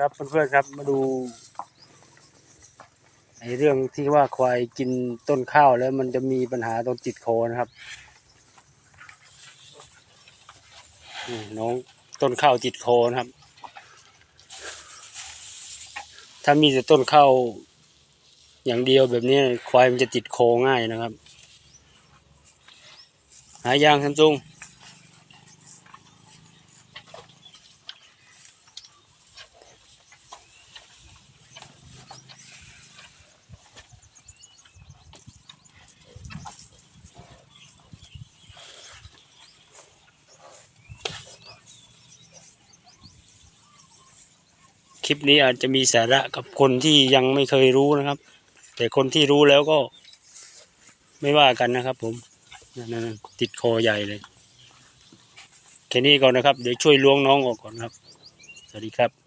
ครับเพื่อนๆครับมาดูไอเรื่องที่ว่าควายกินต้นข้าวแล้วมันจะมีปัญหาตรงติดคนะครับน้องต้นข้าวติดคนะครับ ถ้ามีแต่ต้นข้าวอย่างเดียวแบบนี้ควายมันจะติดคง่ายนะครับ หายางซัมซุง คลิปนี้อาจจะมีสาระกับคนที่ยังไม่เคยรู้นะครับ แต่คนที่รู้แล้วก็ไม่ว่ากันนะครับ ผมนั่นติดคอใหญ่เลยแค่นี้ก่อนนะครับ เดี๋ยวช่วยล้วงน้องออกก่อนครับ สวัสดีครับ